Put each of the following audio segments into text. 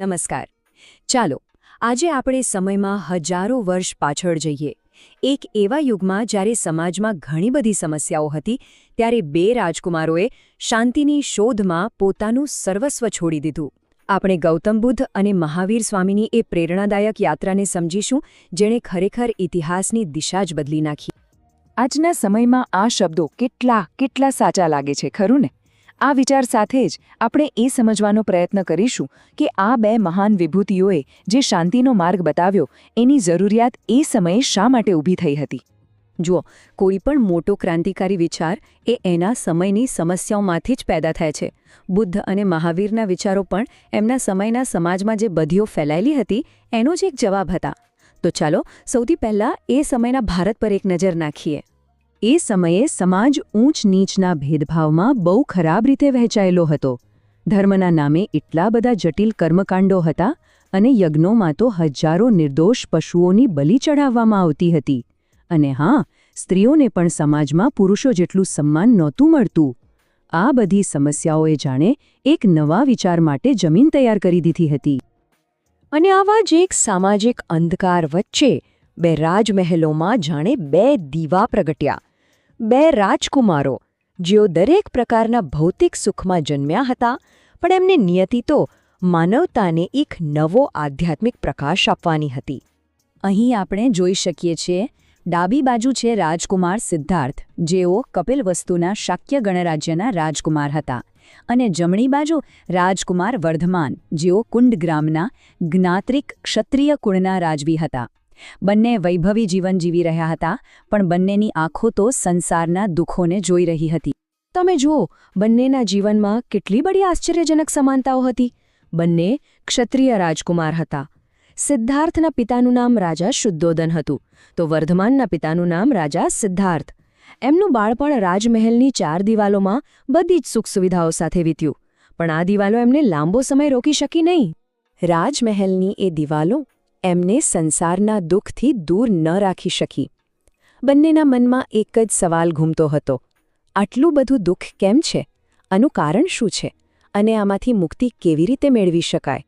નમસ્કાર. ચાલો, આજે આપણે સમયમાં હજારો વર્ષ પાછળ જઈએ. એક એવા યુગમાં જ્યારે સમાજમાં ઘણી બધી સમસ્યાઓ હતી, ત્યારે બે રાજકુમારોએ શાંતિની શોધમાં પોતાનું સર્વસ્વ છોડી દીધું. આપણે ગૌતમ બુદ્ધ અને મહાવીર સ્વામીની એ પ્રેરણાદાયક યાત્રાને સમજીશું, જેણે ખરેખર ઇતિહાસની દિશા જ બદલી નાખી. આજના સમયમાં આ શબ્દો કેટલા કેટલા સાચા લાગે છે, ખરું ને? આ વિચાર સાથે જ આપણે એ સમજવાનો પ્રયત્ન કરીશું કે આ બે મહાન વિભૂતિઓએ જે શાંતિનો માર્ગ બતાવ્યો, એની જરૂરિયાત એ સમયે શા માટે ઊભી થઈ હતી? જુઓ, કોઈ પણ મોટો ક્રાંતિકારી વિચાર એ એના સમયની સમસ્યાઓમાંથી જ પેદા થાય છે. બુદ્ધ અને મહાવીરના વિચારો પણ એમના સમયના સમાજમાં જે બધીઓ ફેલાયેલી હતી, એનો જ એક જવાબ હતા. તો ચાલો, સૌથી પહેલાં એ સમયના ભારત પર એક નજર નાખીએ. એ સમયે સમાજ ઊંચ નીચના ભેદભાવમાં બહુ ખરાબ રીતે વહેંચાયેલો હતો. ધર્મના નામે એટલા બધા જટિલ કર્મકાંડો હતા અને યજ્ઞોમાં તો હજારો નિર્દોષ પશુઓની બલિ ચઢાવવામાં આવતી હતી. અને હા, સ્ત્રીઓને પણ સમાજમાં પુરુષો જેટલું સન્માન નહોતું મળતું. આ બધી સમસ્યાઓએ જાણે એક નવા વિચાર માટે જમીન તૈયાર કરી દીધી હતી. અને આવા જ એક સામાજિક અંધકાર વચ્ચે બે રાજમહેલોમાં જાણે બે દીવા પ્રગટ્યા. બે રાજકુમારો, જેઓ દરેક પ્રકારના ભૌતિક સુખમાં જન્મ્યા હતા, પણ એમને નિયતિ તો માનવતાને એક નવો આધ્યાત્મિક પ્રકાશ આપવાની હતી. અહીં આપણે જોઈ શકીએ છીએ, ડાબી બાજુ છે રાજકુમાર સિદ્ધાર્થ, જેઓ કપિલવસ્તુના શાક્ય ગણરાજ્યના રાજકુમાર હતા, અને જમણી બાજુ રાજકુમાર વર્ધમાન, જેઓ કુંડગ્રામના જ્ઞાત્રિક ક્ષત્રિય કુળના રાજવી હતા. બંને વૈભવી જીવન જીવી રહ્યા હતા, પણ બંનેની આંખો તો સંસારના દુઃખોને જોઈ રહી હતી. તમે જુઓ, બંનેના જીવનમાં કેટલી બડી આશ્ચર્યજનક સમાનતાઓ હતી. બંને ક્ષત્રિય રાજકુમાર હતા. સિદ્ધાર્થના પિતાનું નામ રાજા શુદ્ધોદન હતું, તો વર્ધમાનના પિતાનું નામ રાજા સિદ્ધાર્થ. એમનું બાળપણ રાજમહેલની ચાર દિવાલોમાં બધી જ સુખ સુવિધાઓ સાથે વીત્યું, પણ આ દિવાલો એમને લાંબો સમય રોકી શકી નહીં. રાજમહેલની એ દિવાલો એમને સંસારના દુઃખથી દૂર ન રાખી શકી. બંનેના મનમાં એક જ સવાલ ઘૂમતો હતો. આટલું બધું દુઃખ કેમ છે? આનું કારણ શું છે? અને આમાંથી મુક્તિ કેવી રીતે મેળવી શકાય?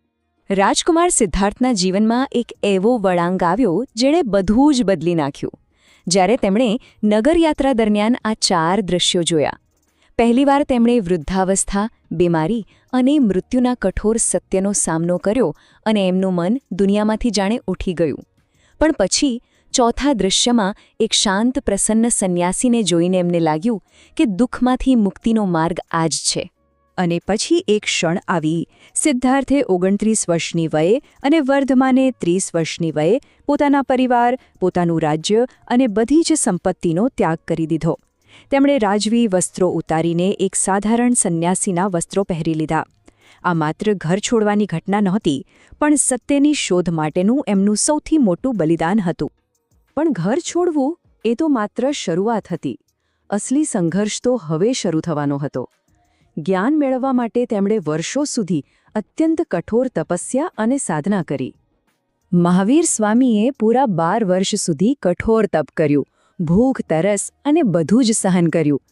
રાજકુમાર સિદ્ધાર્થના જીવનમાં એક એવો વળાંગ આવ્યો, જેણે બધું જ બદલી નાખ્યું. જ્યારે તેમણે નગરયાત્રા દરમિયાન આ ચાર દૃશ્યો જોયા. પહેલીવાર તેમણે વૃદ્ધાવસ્થા, બીમારી અને મૃત્યુના કઠોર સત્યનો સામનો કર્યો અને એમનું મન દુનિયામાંથી જાણે ઉઠી ગયું. પણ પછી ચોથા દૃશ્યમાં એક શાંત, પ્રસન્ન સંન્યાસીને જોઈને એમને લાગ્યું કે દુઃખમાંથી મુક્તિનો માર્ગ આ જ છે. અને પછી એક ક્ષણ આવી. સિદ્ધાર્થે ઓગણત્રીસ વર્ષની વયે અને વર્ધમાને ત્રીસ વર્ષની વયે પોતાના પરિવાર, પોતાનું રાજ્ય અને બધી જ સંપત્તિનો ત્યાગ કરી દીધો. તેમણે રાજવી વસ્ત્રો ઉતારીને એક સાધારણ સંન્યાસીના વસ્ત્રો પહેરી લીધા. આ માત્ર ઘર છોડવાની ઘટના નહોતી, પણ સત્યની શોધ માટેનું એમનું સૌથી મોટું બલિદાન હતું. પણ ઘર છોડવું એ તો માત્ર શરૂઆત હતી. અસલી સંઘર્ષ તો હવે શરૂ થવાનો હતો. જ્ઞાન મેળવવા માટે તેમણે વર્ષો સુધી અત્યંત કઠોર તપસ્યા અને સાધના કરી. મહાવીર સ્વામીએ પૂરા બાર વર્ષ સુધી કઠોર તપ કર્યું ભૂખ તરસ અને બધું જ સહન કર્યું.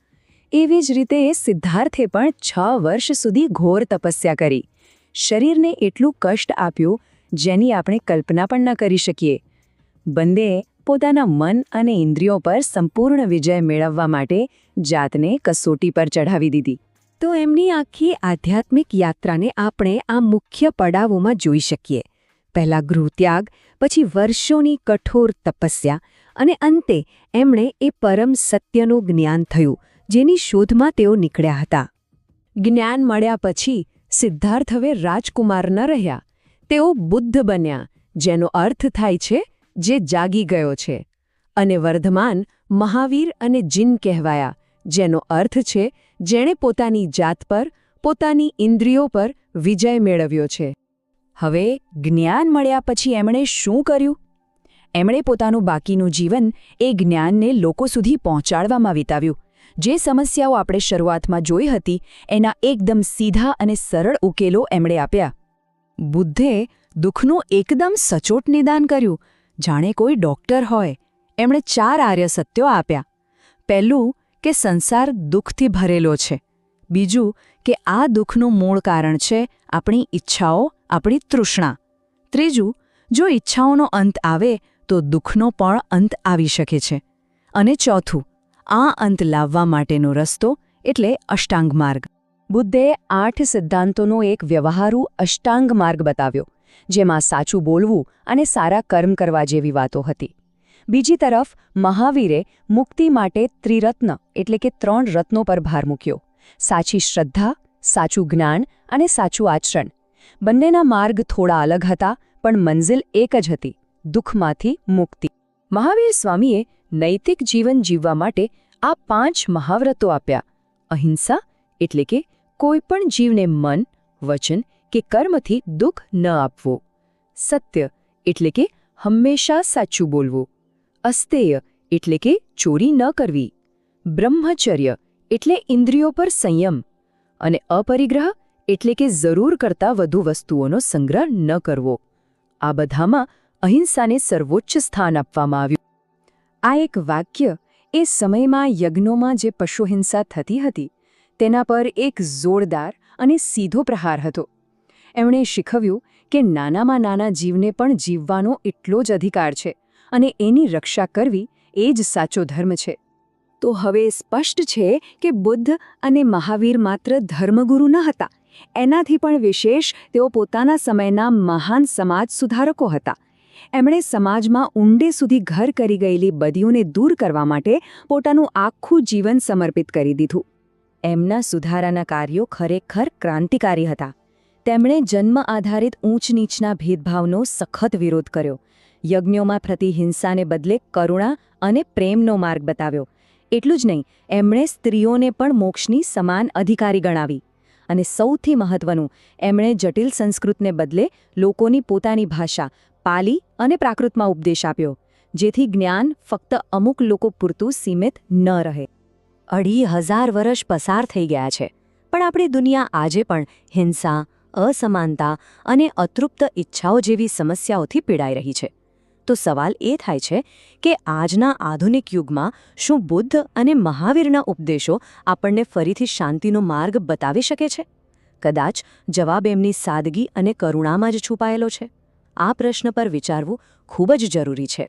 એવી જ રીતે સિદ્ધાર્થે પણ છ વર્ષ સુધી ઘોર તપસ્યા કરી. શરીરને એટલું કષ્ટ આપ્યું જેની આપણે કલ્પના પણ ન કરી શકીએ. બંદેએ પોતાના મન અને ઇન્દ્રિયો પર સંપૂર્ણ વિજય મેળવવા માટે જાતને કસોટી પર ચઢાવી દીધી. તો એમની આખી આધ્યાત્મિક યાત્રાને આપણે આ મુખ્ય પડાવોમાં જોઈ શકીએ. પહેલા ગૃહત્યાગ, પછી વર્ષોની કઠોર તપસ્યા અને અંતે, એમણે એ પરમ સત્યનું જ્ઞાન થયું, જેની શોધમાં તેઓ નીકળ્યા હતા. જ્ઞાન મળ્યા પછી, સિદ્ધાર્થ હવે રાજકુમાર ન રહ્યા. તેઓ બુદ્ધ બન્યા, જેનો અર્થ થાય છે, જે જાગી ગયો છે. અને વર્ધમાન મહાવીર અને જીન કહેવાયા, જેનો અર્થ છે, જેણે પોતાની જાત પર, પોતાની ઇન્દ્રિયો પર વિજય મેળવ્યો છે. હવે જ્ઞાન મળ્યા પછી એમણે શું કર્યું? એમણે પોતાનું બાકીનું જીવન એ જ્ઞાનને લોકો સુધી પહોંચાડવામાં વિતાવ્યું. જે સમસ્યાઓ આપણે શરૂઆતમાં જોઈ હતી, એના એકદમ સીધા અને સરળ ઉકેલો એમણે આપ્યા. બુદ્ધે દુઃખનું એકદમ સચોટ નિદાન કર્યું. જાણે કોઈ ડોક્ટર હોય. એમણે ચાર આર્ય સત્યો આપ્યા. પહેલું કે સંસાર દુઃખથી ભરેલો છે. બીજું કે આ દુઃખનું મૂળ કારણ છે આપણી ઈચ્છાઓ, આપણી તૃષ્ણા. ત્રીજું, જો ઈચ્છાઓનો અંત આવે તો દુઃખનો પણ અંત આવી શકે છે. અને ચોથું, આ અંત લાવવા માટેનો રસ્તો એટલે અષ્ટાંગ માર્ગ. બુદ્ધે આઠ સિદ્ધાંતોનો એક વ્યવહારુ અષ્ટાંગ માર્ગ બતાવ્યો, જેમાં સાચું બોલવું અને સારા કર્મ કરવા જેવી વાતો હતી. બીજી તરફ, મહાવીરે મુક્તિ માટે ત્રિરત્ન એટલે કે ત્રણ રત્નો પર ભાર મૂક્યો. સાચી શ્રદ્ધા, સાચું જ્ઞાન અને સાચું આચરણ. બંનેના માર્ગ થોડા અલગ હતા, પણ મંઝિલ એક જ હતી. દુઃખમાંથી મુક્તિ. મહાવીર સ્વામીએ નૈતિક જીવન જીવવા માટે આ પાંચ મહાવ્રતો આપ્યા. અહિંસા એટલે કે કોઈપણ જીવને મન, વચન કે કર્મથી દુઃખ ન આપવો. સત્ય એટલે કે હંમેશા સાચું બોલવું. અસ્તેય એટલે કે ચોરી ન કરવી. બ્રહ્મચર્ય એટલે ઇન્દ્રિયો પર સંયમ. અને અપરિગ્રહ એટલે કે જરૂર કરતાં વધુ વસ્તુઓનો સંગ્રહ ન કરવો. આ બધામાં અહિંસાને સર્વોચ્ચ સ્થાન આપવામાં આવ્યું. આ એક વાક્ય એ સમયમાં યજ્ઞોમાં જે પશુહિંસા થતી હતી, તેના પર એક જોરદાર અને સીધો પ્રહાર હતો. એમણે શીખવ્યું કે નાનામાં નાના જીવને પણ જીવવાનો એટલો જ અધિકાર છે અને એની રક્ષા કરવી એ જ સાચો ધર્મ છે. તો હવે સ્પષ્ટ છે કે બુદ્ધ અને મહાવીર માત્ર ધર્મગુરુ ન હતા. એનાથી પણ વિશેષ તેઓ પોતાના સમયના મહાન સમાજ સુધારકો હતા. એમણે સમાજમાં ઊંડે સુધી ઘર કરી ગયેલી બદીઓને દૂર કરવા માટે પોતાનું આખું જીવન સમર્પિત કરી દીધું. એમના સુધારાના કાર્યો ખરેખર ક્રાંતિકારી હતા. તેમણે જન્મ આધારિત ઊંચ નીચના ભેદભાવનો સખત વિરોધ કર્યો. યજ્ઞોમાં પ્રતિહિંસાને બદલે કરુણા અને પ્રેમનો માર્ગ બતાવ્યો. એટલું જ નહીં, એમણે સ્ત્રીઓને પણ મોક્ષની સમાન અધિકારી ગણાવી. અને સૌથી મહત્વનું, એમણે જટિલ સંસ્કૃતને બદલે લોકોની પોતાની ભાષા પાલી અને પ્રાકૃતમાં ઉપદેશ આપ્યો, જેથી જ્ઞાન ફક્ત અમુક લોકો પૂરતું સીમિત ન રહે. અઢી હજાર વર્ષ પસાર થઈ ગયા છે, પણ આપણી દુનિયા આજે પણ હિંસા, અસમાનતા અને અતૃપ્ત ઈચ્છાઓ જેવી સમસ્યાઓથી પીડાઈ રહી છે. તો સવાલ એ થાય છે કે આજના આધુનિક યુગમાં શું બુદ્ધ અને મહાવીરના ઉપદેશો આપણને ફરીથી શાંતિનો માર્ગ બતાવી શકે છે? કદાચ જવાબ એમની સાદગી અને કરુણામાં જ છુપાયેલો છે. આ પ્રશ્ન પર વિચારવું ખૂબ જ જરૂરી છે.